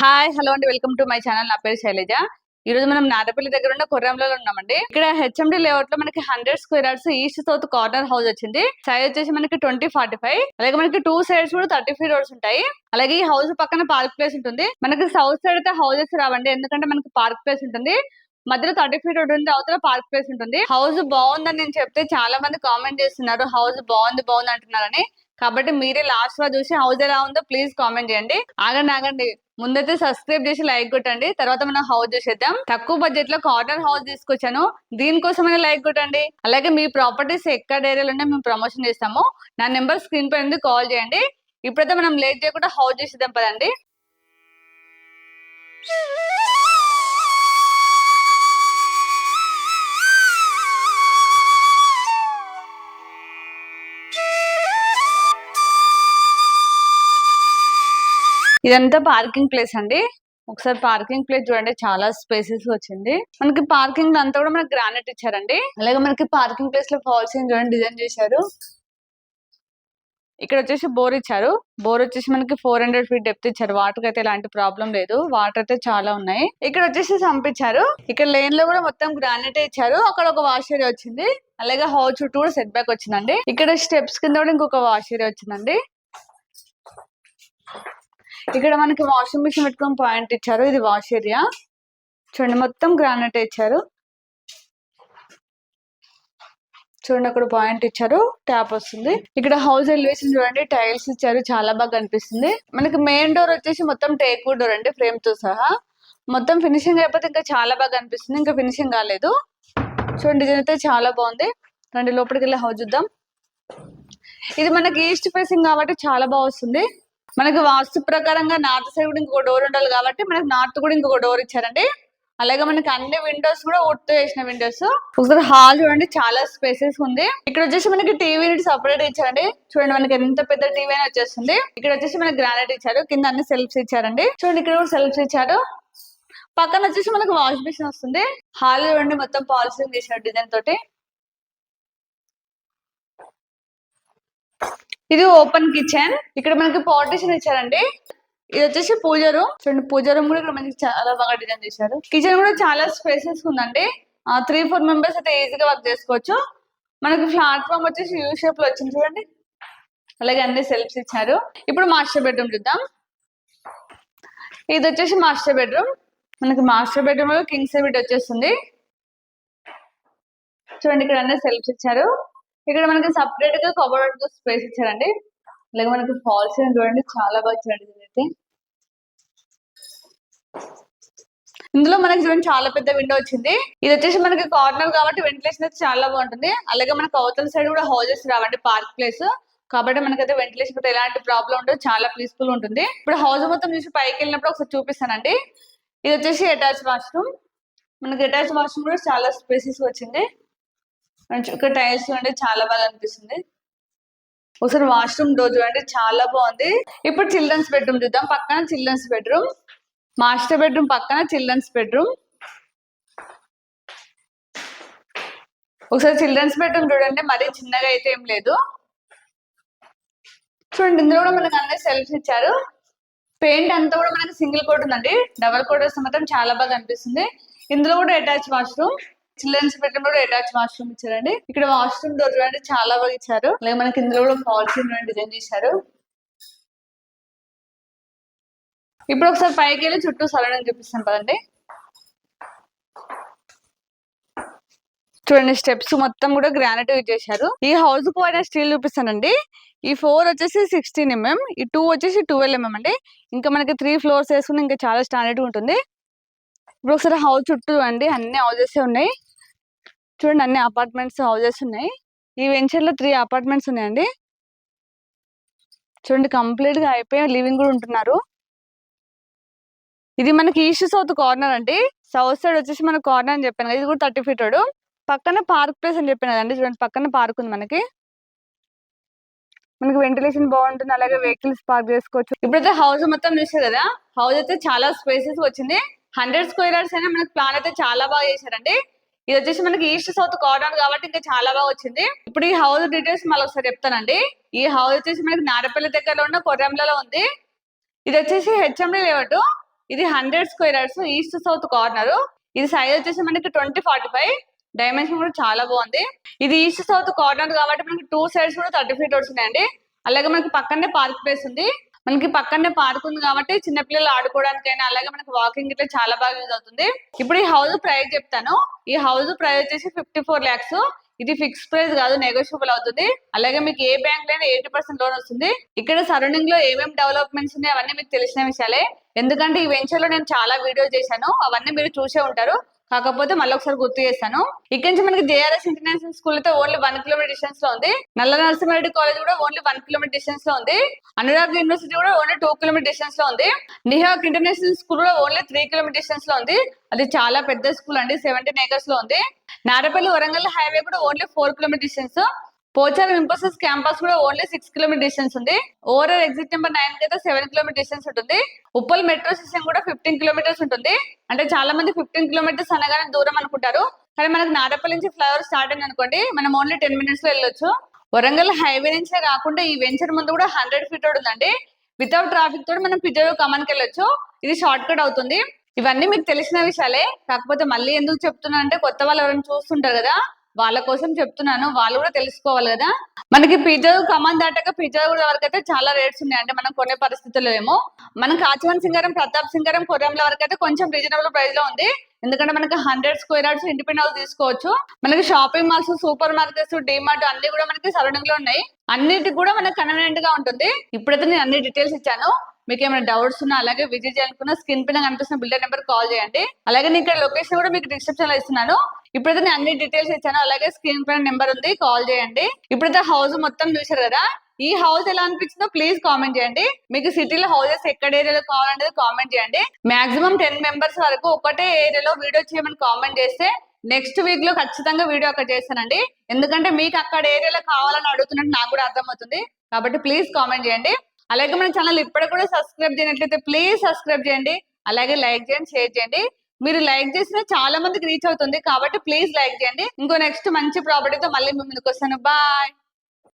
Hi hello అండి. Welcome to my channel నా పేరు శైలజ. ఈ రోజు మనం నాదపల్లి దగ్గర ఉన్న కొర్రంలో ఉన్నామండి. ఇక్కడ హెచ్ఎండి లేఅవుట్లో మనకి hundred square yards east south corner house వచ్చింది. సైజ్ వచ్చేసి మనకి ట్వంటీ ఫార్టీ ఫైవ్ అలాగే మనకి టూ సైడ్స్ కూడా థర్టీ ఫైవ్ రోడ్స్ ఉంటాయి. అలాగే ఈ హౌస్ పక్కన పార్క్ ప్లేస్ ఉంటుంది. మనకి సౌత్ సైడ్ అయితే హౌసెస్ రావండి. ఎందుకంటే మనకి పార్క్ ప్లేస్ ఉంటుంది. మధ్యలో థర్టీ ఫీట్ రోడ్ ఉంది. అవతల పార్క్ ప్లేస్ ఉంటుంది. హౌస్ బాగుందని నేను చెప్తే చాలా మంది కామెంట్ చేస్తున్నారు. హౌస్ బాగుంది బాగుంది అంటున్నారని. కాబట్టి మీరే లాస్ట్లో చూసి హౌస్ ఎలా ఉందో ప్లీజ్ కామెంట్ చేయండి. ఆగండి ఆగండి. ముందైతే సబ్స్క్రైబ్ చేసి లైక్ కొట్టండి. తర్వాత మనం హౌస్ చూసేద్దాం. తక్కువ బడ్జెట్లో కార్నర్ హౌస్ తీసుకొచ్చాను. దీనికోసమైనా లైక్ కొట్టండి. అలాగే మీ ప్రాపర్టీస్ ఎక్కడ ఏరియాలో ఉంటే మేము ప్రమోషన్ చేస్తాము. నా నెంబర్ స్క్రీన్ పై ఉంది కాల్ చేయండి. ఇప్పుడైతే మనం లేట్ చేయకుండా హౌస్ చూసేద్దాం పదండి. ఇదంతా పార్కింగ్ ప్లేస్ అండి. ఒకసారి పార్కింగ్ ప్లేస్ చూడండి చాలా స్పేసెస్ వచ్చింది. మనకి పార్కింగ్ అంతా కూడా మనకి గ్రానైట్ ఇచ్చారండి. అలాగే మనకి పార్కింగ్ ప్లేస్లో ఫాల్స్ చూడండి డిజైన్ చేశారు. ఇక్కడ వచ్చేసి బోర్ ఇచ్చారు. బోర్ వచ్చేసి మనకి ఫోర్ హండ్రెడ్ ఫీట్ డెప్త్ ఇచ్చారు. వాటర్ అయితే ఎలాంటి ప్రాబ్లం లేదు. వాటర్ అయితే చాలా ఉన్నాయి. ఇక్కడ వచ్చేసి చంపించారు ఇక్కడ లేన్లో కూడా మొత్తం గ్రానైట్ ఇచ్చారు. అక్కడ ఒక వాష్ ఏరియా వచ్చింది. అలాగే హౌ చుట్టూ కూడా సెట్ బ్యాక్ వచ్చిందండి. ఇక్కడ స్టెప్స్ కింద కూడా ఇంకొక వాష్ ఏరియా వచ్చిందండి. ఇక్కడ మనకి వాషింగ్ మిషన్ పెట్టుకుని పాయింట్ ఇచ్చారు. ఇది వాష్ ఏరియా చూడండి మొత్తం గ్రానైట్ ఇచ్చారు. చూడండి అక్కడ పాయింట్ ఇచ్చారు. ట్యాప్ వస్తుంది. ఇక్కడ హౌస్ ఎలివేషన్ చూడండి టైల్స్ ఇచ్చారు. చాలా బాగా కనిపిస్తుంది. మనకి మెయిన్ డోర్ వచ్చేసి మొత్తం టేక్ డోర్ అండి ఫ్రేమ్తో సహా. మొత్తం ఫినిషింగ్ అయిపోతే ఇంకా చాలా బాగా కనిపిస్తుంది. ఇంకా ఫినిషింగ్ కాలేదు. చూడండి డిజైన్ అయితే చాలా బాగుంది. రండి లోపలికి వెళ్ళి హౌస్ చూద్దాం. ఇది మనకి ఈస్ట్ ఫేసింగ్ కాబట్టి చాలా బాగా వస్తుంది. మనకి వాస్తు ప్రకారంగా నార్త్ సైడ్ కూడా ఇంకొక డోర్ ఉండాలి కాబట్టి మనకి నార్త్ కూడా ఇంకొక డోర్ ఇచ్చారండి. అలాగే మనకి అన్ని విండోస్ కూడా వుడ్ చేసిన విండోస్ ఒకసారి హాల్ చూడండి చాలా స్పేసెస్ ఉంది. ఇక్కడ వచ్చేసి మనకి టీవీ సపరేట్ ఇచ్చారండి. చూడండి మనకి ఎంత పెద్ద టీవీ అని వచ్చేస్తుంది. ఇక్కడ వచ్చేసి మనకి గ్రానైట్ ఇచ్చారు కింద అన్ని సెల్ఫ్స్ ఇచ్చారండి. చూడండి ఇక్కడ కూడా సెల్ఫ్స్ ఇచ్చారు. పక్కన వచ్చేసి మనకి వాష్ మిషన్ వస్తుంది. హాల్ చూడండి మొత్తం పాలసీ చేసిన డిజైన్ తోటి. ఇది ఓపెన్ కిచెన్. ఇక్కడ మనకి పార్టీషన్ ఇచ్చారండి. ఇది వచ్చేసి పూజ రూమ్. చూడండి పూజ రూమ్ కూడా ఇక్కడ మనకి చాలా బాగా డిజైన్ చేశారు. కిచెన్ కూడా చాలా స్పేసెస్ ఉందండి. త్రీ ఫోర్ మెంబర్స్ అయితే ఈజీగా వర్క్ చేసుకోవచ్చు. మనకి ప్లాట్ఫామ్ వచ్చేసి యూ షేప్లో వచ్చింది చూడండి. అలాగే అన్ని సెల్ఫ్స్ ఇచ్చారు. ఇప్పుడు మాస్టర్ బెడ్రూమ్ చూద్దాం. ఇది వచ్చేసి మాస్టర్ బెడ్రూమ్ మనకి మాస్టర్ బెడ్రూమ్ కింగ్ బెడ్ వచ్చేస్తుంది. చూడండి ఇక్కడ అన్ని సెల్ఫ్స్ ఇచ్చారు. ఇక్కడ మనకి సపరేట్గా కబోర్డ్ స్పేస్ ఇచ్చారండి. అలాగే మనకి ఫాల్స్ చూడండి చాలా బాగా ఇచ్చారండి అయితే ఇందులో మనకి చూడండి చాలా పెద్ద విండో వచ్చింది. ఇది వచ్చేసి మనకి కార్నర్ కాబట్టి వెంటిలేషన్ అయితే చాలా బాగుంటుంది. అలాగే మనకి అవతల సైడ్ కూడా హౌజెస్ రావండి పార్క్ ప్లేస్ కాబట్టి మనకైతే వెంటిలేషన్ కూడా ఎలాంటి ప్రాబ్లం ఉండదు చాలా పీస్ఫుల్ ఉంటుంది. ఇప్పుడు హౌస్ మొత్తం చూసి పైకి వెళ్ళినప్పుడు ఒకసారి చూపిస్తానండి. ఇది వచ్చేసి అటాచ్ వాష్రూమ్ మనకి అటాచ్ వాష్రూమ్ కూడా చాలా స్పేసెస్ వచ్చింది. ఇక్కడ టైల్స్ చూడండి చాలా బాగా అనిపిస్తుంది. ఒకసారి వాష్రూమ్ డోర్ చూడండి చాలా బాగుంది. ఇప్పుడు చిల్డ్రన్స్ బెడ్రూమ్ చూద్దాం. పక్కన చిల్డ్రన్స్ బెడ్రూమ్. మాస్టర్ బెడ్రూమ్ పక్కన చిల్డ్రన్స్ బెడ్రూమ్. ఒకసారి చిల్డ్రన్స్ బెడ్రూమ్ చూడండి. మరీ చిన్నగా అయితే ఏం లేదు. చూడండి ఇందులో కూడా మనకు అన్ని సెల్ఫ్స్ ఇచ్చారు. పెయింట్ అంతా కూడా మనకి సింగిల్ కోట్ ఉందండి. డబల్ కోట్ వస్తే మాత్రం చాలా బాగా అనిపిస్తుంది. ఇందులో కూడా అటాచ్ వాష్రూమ్. చిల్డ్రన్స్ బెడ్రూమ్ కూడా అటాచ్ వాష్రూమ్ ఇచ్చారండి. ఇక్కడ వాష్రూమ్ డోర్ చూడండి చాలా బాగా ఇచ్చారు. అలాగే మనకి ఇందులో కూడా ఫాల్స్ డిజైన్ చేశారు. ఇప్పుడు ఒకసారి పైకి వెళ్ళి చుట్టూ సరౌండింగ్ చూపిస్తాను కదండి చూడండి స్టెప్స్ మొత్తం కూడా గ్రానైట్ యూజ్ చేశారు. ఈ హౌస్కు అయినా స్టీల్ చూపిస్తానండి. ఈ ఫోర్ వచ్చేసి సిక్స్టీన్ ఎంఎం ఈ టూ వచ్చేసి ట్వెల్వ్ ఎంఎం అండి. ఇంకా మనకి త్రీ ఫ్లోర్స్ వేసుకుని ఇంకా చాలా స్టాండర్డ్ ఉంటుంది. ఇప్పుడు ఒకసారి హౌస్ చుట్టూ అండి అన్ని హౌజెస్ ఉన్నాయి. చూడండి అన్ని అపార్ట్మెంట్స్ హౌజెస్ ఉన్నాయి. ఈ వెంచర్లో త్రీ అపార్ట్మెంట్స్ ఉన్నాయండి. చూడండి కంప్లీట్గా అయిపోయి లివింగ్ కూడా ఉంటున్నారు. ఇది మనకి ఈస్ట్ సౌత్ కార్నర్ అండి. సౌత్ సైడ్ వచ్చేసి మన కార్నర్ అని చెప్పాను కదా ఇది కూడా థర్టీ ఫీట్ రోడ్ పక్కన పార్క్ ప్లేస్ అని చెప్పాను కదండి చూడండి పక్కన పార్క్ ఉంది మనకి. మనకి వెంటిలేషన్ బాగుంటుంది అలాగే వెహికల్స్ పార్క్ చేసుకోవచ్చు. ఇప్పుడైతే హౌస్ మొత్తం చూసారు కదా హౌస్ అయితే చాలా స్పేసెస్ వచ్చింది. హండ్రెడ్ స్క్వేర్ యార్డ్స్ అయినా మనకి ప్లాన్ అయితే చాలా బాగా చేశారండి. ఇది వచ్చేసి మనకి ఈస్ట్ సౌత్ కార్నర్ కాబట్టి ఇంకా చాలా బాగా వచ్చింది. ఇప్పుడు ఈ హౌస్ డీటెయిల్స్ మళ్ళీ ఒకసారి చెప్తానండి. ఈ హౌస్ వచ్చేసి మనకి నారపల్లి దగ్గరలో ఉన్న కొర్రంలలో ఉంది. ఇది వచ్చేసి హెచ్ఎండి లేవటు ఇది hundred square east south corner ఇది సైజ్ వచ్చేసి మనకి ట్వంటీ ఫార్టీ ఫైవ్ డైమెన్షన్ కూడా చాలా బాగుంది. ఇది ఈస్ట్ సౌత్ కార్నర్ కాబట్టి మనకి టూ సైడ్స్ కూడా థర్టీ ఫీట్ వచ్చినాయండి అలాగే మనకి పక్కనే పార్క్ ప్లేస్ ఉంది. మనకి పక్కనే పార్క్ ఉంది కాబట్టి చిన్నపిల్లలు ఆడుకోవడానికైనా అలాగే మనకి వాకింగ్ ఇట్లా చాలా బాగా యూజ్ అవుతుంది. ఇప్పుడు ఈ హౌస్ ప్రైస్ చెప్తాను. ఈ హౌస్ ప్రైస్ వచ్చేసి ఫిఫ్టీ ఫోర్ ల్యాక్స్. ఇది ఫిక్స్ ప్రైస్ కాదు నెగోషియబుల్ అవుతుంది. అలాగే మీకు ఏ బ్యాంక్ లైనా ఎయిటీ పర్సెంట్ లోన్ వస్తుంది. ఇక్కడ సరౌండింగ్లో ఏమేమి డెవలప్మెంట్స్ ఉన్నాయి అవన్నీ మీకు తెలిసిన విషయాలే. ఎందుకంటే ఈ వెంచర్లో నేను చాలా వీడియోస్ చేశాను. అవన్నీ మీరు చూసే ఉంటారు. కాకపోతే మళ్ళీ ఒకసారి గుర్తు చేస్తాను. ఇక్కడ నుంచి మనకి జేఆర్ఎస్ ఇంటర్నేషనల్ స్కూల్ అయితే ఓన్లీ వన్ కిలోమీటర్ డిస్టెన్స్లో ఉంది. నల్ల నరసింహారెడ్డి కాలేజ్ కూడా ఓన్లీ వన్ కిలోమీటర్ డిస్టెన్స్లో ఉంది. అనురాగ్ యూనివర్సిటీ కూడా ఓన్లీ టూ కిలోమీటర్ డిస్టెన్స్లో ఉంది. నిహాక్ ఇంటర్నేషనల్ స్కూల్ కూడా ఓన్లీ త్రీ కిలోమీటర్ డిస్టెన్స్లో ఉంది. అది చాలా పెద్ద స్కూల్ అండి సెవెంటీన్ ఏకర్స్లో ఉంది. నారపల్లి వరంగల్ హైవే కూడా only four kilometre distance. Pocharam Infosys campus కూడా ఓన్లీ సిక్స్ కిలోమీటర్ డిస్టెన్స్ ఉంది. ఓవరాల్ ఎగ్జిట్ నెంబర్ నైన్కి అయితే సెవెన్ కిలోమీటర్ డిస్టెన్స్ ఉంటుంది. ఉప్పల్ మెట్రో స్టేషన్ కూడా ఫిఫ్టీన్ కిలోమీటర్స్ ఉంటుంది. అంటే చాలా మంది ఫిఫ్టీన్ కిలోమీటర్స్ అనగానే దూరం అనుకుంటారు. కానీ మనకి నారపల్లి నుంచి ఫ్లైఓవర్ స్టార్ట్ అయింది అనుకోండి మనం ఓన్లీ టెన్ మినిట్స్లో వెళ్ళొచ్చు. వరంగల్ హైవే నుంచే కాకుండా ఈ వెంచర్ ముందు కూడా హండ్రెడ్ ఫీట్ రోడ్ ఉందండి. వితౌట్ ట్రాఫిక్ తోటి మనం పిజోరు కమాన్కి వెళ్ళొచ్చు. ఇది షార్ట్ కట్ అవుతుంది. ఇవన్నీ మీకు తెలిసిన విషయాలే. కాకపోతే మళ్ళీ ఎందుకు చెప్తున్నా అంటే కొత్త వాళ్ళు ఎవరైనా చూస్తుంటారు కదా. వాళ్ళ కోసం చెప్తున్నాను. వాళ్ళు కూడా తెలుసుకోవాలి కదా. మనకి పిజ్జా కమాన్ దాటాక పిజ్జా కూడా వరకు అయితే చాలా రేట్స్ ఉన్నాయి. అంటే మనం కొనే పరిస్థితుల్లో ఏమో. మనం కాచవన్ సింగారం ప్రతాప్ సింగారం కొరంల వరకు అయితే కొంచెం రీజనబుల్ ప్రైస్లో ఉంది. ఎందుకంటే మనకి hundred square yards independent house తీసుకోవచ్చు. మనకి shopping malls super markets DMart అన్ని కూడా మనకి సరౌండింగ్లో ఉన్నాయి. అన్నిటికి కూడా మనకి కన్వీనియంట్గా ఉంటుంది. ఇప్పుడైతే నేను అన్ని డీటెయిల్స్ ఇచ్చాను. మీకు ఏమైనా డౌట్స్ ఉన్నా అలాగే విజిట్ చేయాలనుకున్న స్క్రీన్ పైన కనిపిస్తున్న బిల్డర్ నెంబర్ కాల్ చేయండి. అలాగే నేను ఇక్కడ లొకేషన్ కూడా మీకు డిస్క్రిప్షన్లో ఇస్తున్నాను. ఇప్పుడైతే నేను అన్ని డీటెయిల్స్ ఇచ్చాను. అలాగే స్క్రీన్ పైన నెంబర్ ఉంది. కాల్ చేయండి. ఇప్పుడైతే హౌస్ మొత్తం చూసారు కదా? ఈ హౌస్ ఎలా అనిపించిందో ప్లీజ్ కామెంట్ చేయండి. మీకు సిటీలో హౌసెస్ ఎక్కడ ఏరియాలో కావాలనేది కామెంట్ చేయండి. మాక్సిమం టెన్ మెంబర్స్ వరకు ఒకటే ఏరియాలో వీడియో చేయమని కామెంట్ చేస్తే నెక్స్ట్ వీక్లో ఖచ్చితంగా వీడియో అక్కడ చేస్తానండి. ఎందుకంటే మీకు అక్కడ ఏరియాలో కావాలని అడుగుతున్నట్టు నాకు కూడా అర్థమవుతుంది. కాబట్టి ప్లీజ్ కామెంట్ చేయండి. అలాగే మన ఛానల్ ఇప్పటికి కూడా సబ్స్క్రైబ్ చేయనట్లయితే ప్లీజ్ సబ్స్క్రైబ్ చేయండి. అలాగే లైక్ చేయండి షేర్ చేయండి. మీరు లైక్ చేసిన చాలా మందికి రీచ్ అవుతుంది కాబట్టి ప్లీజ్ లైక్ చేయండి. ఇంకో నెక్స్ట్ మంచి ప్రాపర్టీతో మళ్ళీ మీ ముందుకు వస్తాను. బాయ్